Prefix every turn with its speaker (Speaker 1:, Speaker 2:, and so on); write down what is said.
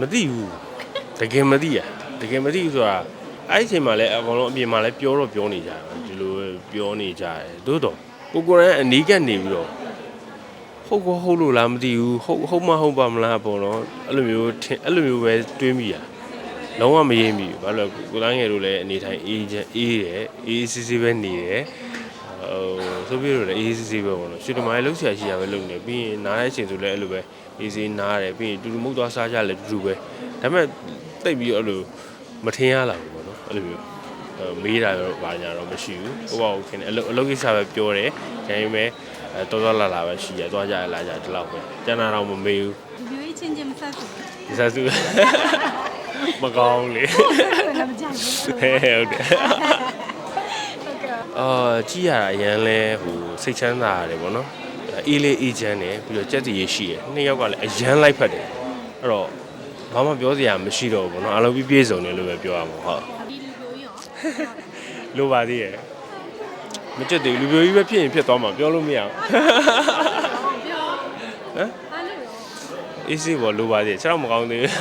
Speaker 1: မသိဘူးတကယ်မသိရတကယ်မသိဘူးဆိုတာအဲ့ဒီအချိန်မှာလည်းအကောင်လုံးအပြင်မှာလည်းပြောတော့ပြောနေကြတယ်ဒီလိုပဲပြောနေကြတယ်သို့တော့ကိုကိုရန်အနီးကပ်နေပြီးတော့ဟုတ်ကောဟုတ်လို့လားမသိဘူးဟုတ်ဟုတ်မဟုတ်ပါမလားပေါ့နော်အဲ့လိုမျိုးထင်အဲ့လိုမျိုးပဲတွေးမိရလုံးဝမရေးမိဘူးဘာလို့လဲကိုလိုင်းငယ်တို့လည်းအနေထိုင်အေးချမ်းအေးတယ်အေးစစ်စစ်ပဲနေတယ် ဟိုဆိုပြီးတော့လည်းအေးစစ်စစ်ပဲပေါ့နော်ရွှေတမိုင်းလုံးဆရာရှိရပဲလုပ်နေပြီးရင်နားတဲ့အချိန်ဆိုလည်းအဲ့လိုပဲအေးစေးနားတယ်ပြီးရင်တူတူမုတ်သွားစားကြလည်းတူတူပဲဒါပေမဲ့တိတ်ပြီးတော့အဲ့လိုမထင်ရလာဘူးပေါ့နော်အဲ့လိုမျိုးအဲမေးတာတော့ဘာညာတော့မရှိဘူးဟိုဘာကိုခင်အလုပ်အလုပ်ကိစ္စပဲပြောတယ်ဒါပေမဲ့အဲတော်တော်လာလာပဲရှိရသွားကြရလာကြဒီလောက်ပဲကျန်တာတော့မမေးဘူး
Speaker 2: လူမျိုးရေးချင်းချင်းမဆက်ဘူး
Speaker 1: ဒီစားစုမကောင်းလေ
Speaker 2: လည်းမကြိုက်ဘူး
Speaker 1: ဟဲ့ဟုတ်တယ်
Speaker 2: ဟုတ်ကဲ့
Speaker 1: အာကြည့်ရတာအရန်လဲဟိုစိတ်ချမ်းသာရတယ်ဗောနော်အေးလေးအေးချမ်းတယ်ပြီးတော့ကြက်တည်ရရှိတယ်နှစ်ယောက်ကလည်းအရန်လိုက်ဖက်တယ်အဲ့တော့ဘာမှပြောစရာမရှိတော့ဘူးဗောနော်အလုံးပြည့်ပြည့်စုံတယ်လို့ပဲပြောရမှာဟုတ်
Speaker 2: ဒီလူမျိုးရော
Speaker 1: လိုပါသေးရဲ့မကြက်သေးဘူးလူပြိုကြီးပဲဖြစ်ရင်ဖြစ်သွားမှာပြောလို့မရဘူး
Speaker 2: ပြော
Speaker 1: ဟမ်
Speaker 2: အားလို့ရော
Speaker 1: အေးစေးပေါ်လိုပါသေးတယ်ခြေတော့မကောင်းသေးဘူး